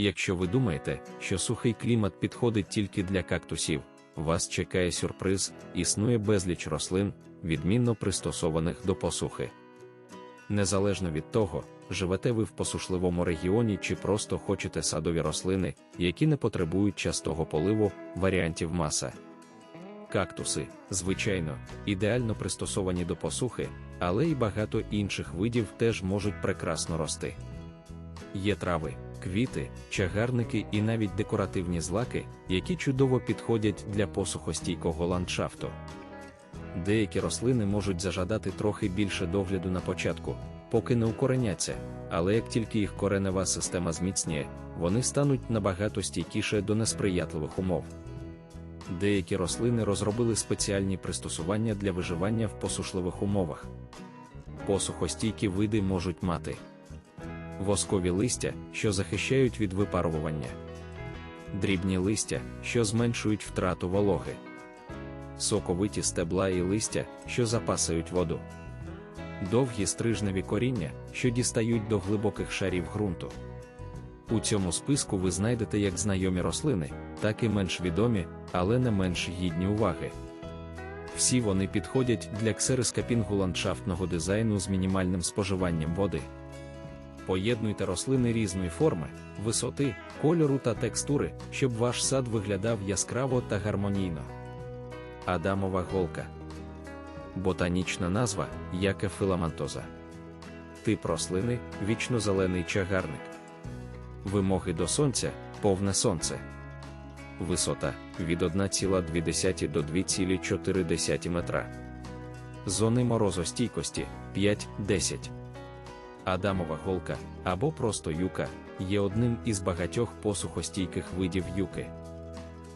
Якщо ви думаєте, що сухий клімат підходить тільки для кактусів, вас чекає сюрприз, існує безліч рослин, відмінно пристосованих до посухи. Незалежно від того, живете ви в посушливому регіоні чи просто хочете садові рослини, які не потребують частого поливу, варіантів маса. Кактуси, звичайно, ідеально пристосовані до посухи, але й багато інших видів теж можуть прекрасно рости. Є трави, квіти, чагарники і навіть декоративні злаки, які чудово підходять для посухостійкого ландшафту. Деякі рослини можуть зажадати трохи більше догляду на початку, поки не укореняться, але як тільки їх коренева система зміцніє, вони стануть набагато стійкіше до несприятливих умов. Деякі рослини розробили спеціальні пристосування для виживання в посушливих умовах. Посухостійкі види можуть мати воскові листя, що захищають від випарування, дрібні листя, що зменшують втрату вологи, соковиті стебла і листя, що запасають воду, довгі стрижневі коріння, що дістають до глибоких шарів ґрунту. У цьому списку ви знайдете як знайомі рослини, так і менш відомі, але не менш гідні уваги. Всі вони підходять для ксерискапінгу ландшафтного дизайну з мінімальним споживанням води. Поєднуйте рослини різної форми, висоти, кольору та текстури, щоб ваш сад виглядав яскраво та гармонійно. Адамова голка. Ботанічна назва яке филамантоза. Тип рослини вічно-зелений чагарник. Вимоги до сонця повне сонце. Висота від 1,2 до 2,4 метра. Зони морозостійкості 5-10. Адамова голка або просто юка є одним із багатьох посухостійких видів юки.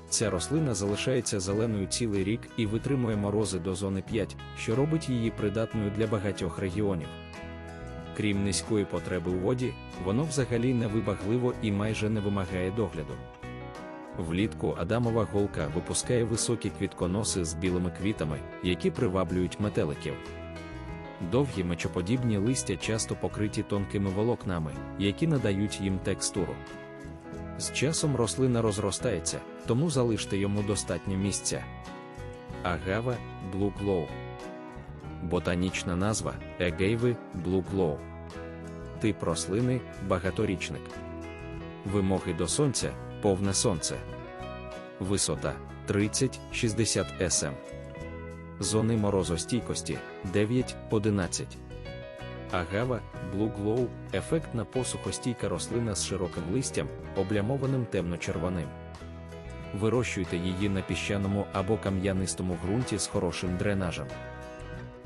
Ця рослина залишається зеленою цілий рік і витримує морози до зони 5, що робить її придатною для багатьох регіонів. Крім низької потреби у воді, воно взагалі невибагливо і майже не вимагає догляду. Влітку Адамова голка випускає високі квітконоси з білими квітами, які приваблюють метеликів. Довгі мечоподібні листя часто покриті тонкими волокнами, які надають їм текстуру. З часом рослина розростається, тому залиште йому достатньо місця. Агава Blue Ботанічна назва Егейви Blue. Тип рослини багаторічник. Вимоги до сонця повне сонце. Висота 30-60 см. Зони морозостійкості 9-11. Агава Blue Glow – ефектна посухостійка рослина з широким листям, облямованим темно-червоним. Вирощуйте її на піщаному або кам'янистому ґрунті з хорошим дренажем.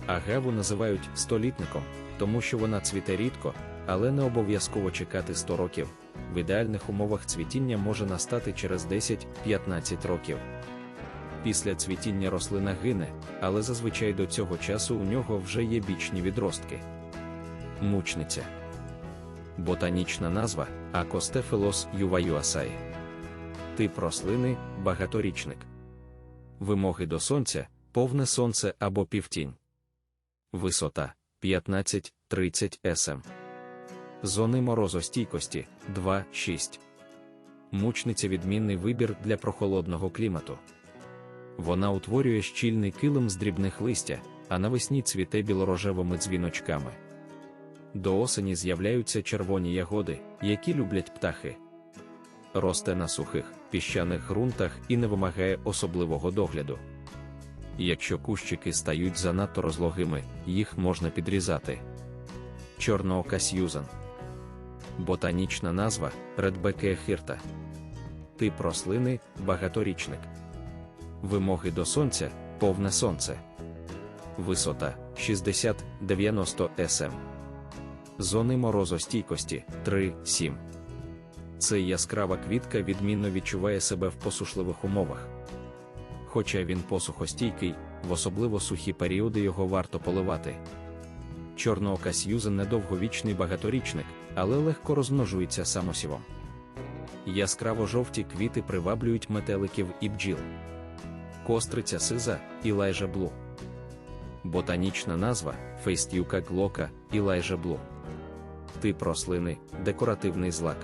Агаву називають столітником, тому що вона цвіте рідко, але не обов'язково чекати 100 років. В ідеальних умовах цвітіння може настати через 10-15 років. Після цвітіння рослина гине, але зазвичай до цього часу у нього вже є бічні відростки. Мучниця. Ботанічна назва Акостефилос юваюасай. Тип рослини багаторічник. Вимоги до сонця повне сонце або півтінь. Висота 15-30 см. Зони морозостійкості 2-6. Мучниця відмінний вибір для прохолодного клімату. Вона утворює щільний килим з дрібних листя, а навесні цвіте білорожевими дзвіночками. До осені з'являються червоні ягоди, які люблять птахи. Росте на сухих, піщаних ґрунтах і не вимагає особливого догляду. Якщо кущики стають занадто розлогими, їх можна підрізати. Чорноока Сьюзан. Ботанічна назва Редбекея хірта. Тип рослини багаторічник. Вимоги до сонця повне сонце. Висота 60-90 см. Зони морозостійкості 3-7. Цей яскрава квітка відмінно відчуває себе в посушливих умовах. Хоча він посухостійкий, в особливо сухі періоди його варто поливати. Чорноока Сьюзен недовговічний багаторічник, але легко розмножується самосівом. Яскраво жовті квіти приваблюють метеликів і бджіл. Костриця сиза Ілайжа Блу. Ботанічна назва Фейстюка глока Ілайжа Блу. Тип рослини декоративний злак.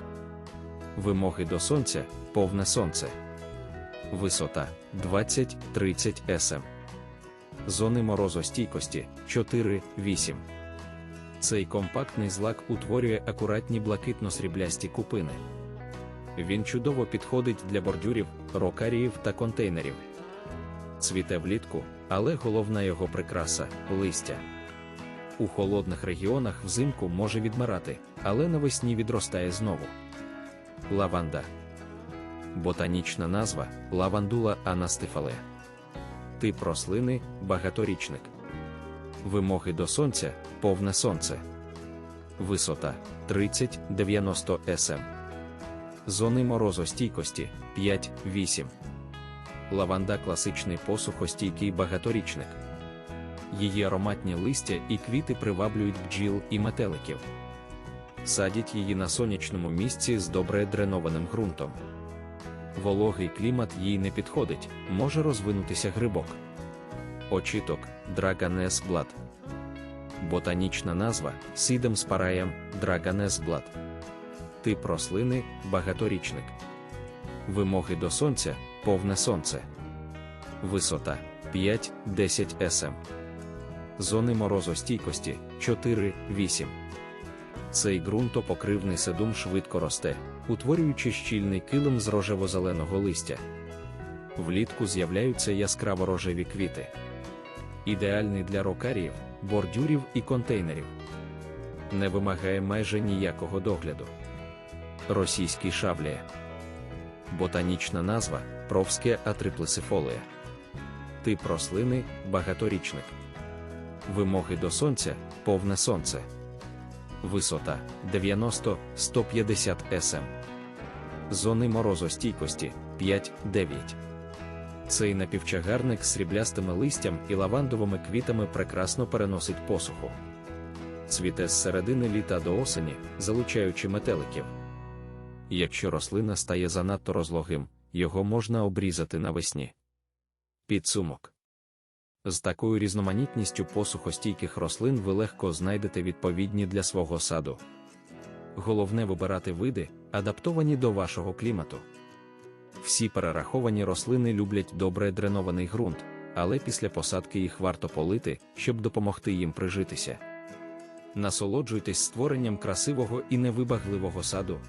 Вимоги до сонця повне сонце. Висота 20-30 см. Зони морозостійкості 4-8. Цей компактний злак утворює акуратні блакитно-сріблясті купини. Він чудово підходить для бордюрів, рокаріїв та контейнерів. Цвіте влітку, але головна його прикраса листя. У холодних регіонах взимку може відмирати, але навесні відростає знову. Лаванда. Ботанічна назва лавандула анастифале. Тип рослини багаторічник. Вимоги до сонця повне сонце. Висота 30-90 см. Зони морозостійкості 5-8. Лаванда класичний посухостійкий багаторічник. Її ароматні листя і квіти приваблюють бджіл і метеликів. Садять її на сонячному місці з добре дренованим ґрунтом. Вологий клімат їй не підходить, може розвинутися грибок. Очіток Blood. Ботанічна назва Сідем спараєм Dragoness Blood. Тип рослини багаторічник. Вимоги до сонця повне сонце. Висота 5-10 см. Зони морозостійкості 4-8. Цей ґрунтопокривний седум швидко росте, утворюючи щільний килим з рожево-зеленого листя. Влітку з'являються яскраво рожеві квіти. Ідеальний для рокаріїв, бордюрів і контейнерів. Не вимагає майже ніякого догляду. Російський шаблія. Ботанічна назва Провське атриплесифолія. Тип рослини багаторічник. Вимоги до сонця повне сонце. Висота 90-150 см. Зони морозостійкості 5-9. Цей напівчагарник з сріблястими листям і лавандовими квітами прекрасно переносить посуху. Цвіте з середини літа до осені, залучаючи метеликів. Якщо рослина стає занадто розлогим, його можна обрізати навесні. Підсумок. З такою різноманітністю посухостійких рослин ви легко знайдете відповідні для свого саду. Головне вибирати види, адаптовані до вашого клімату. Всі перераховані рослини люблять добре дренований ґрунт, але після посадки їх варто полити, щоб допомогти їм прижитися. Насолоджуйтесь створенням красивого і невибагливого саду,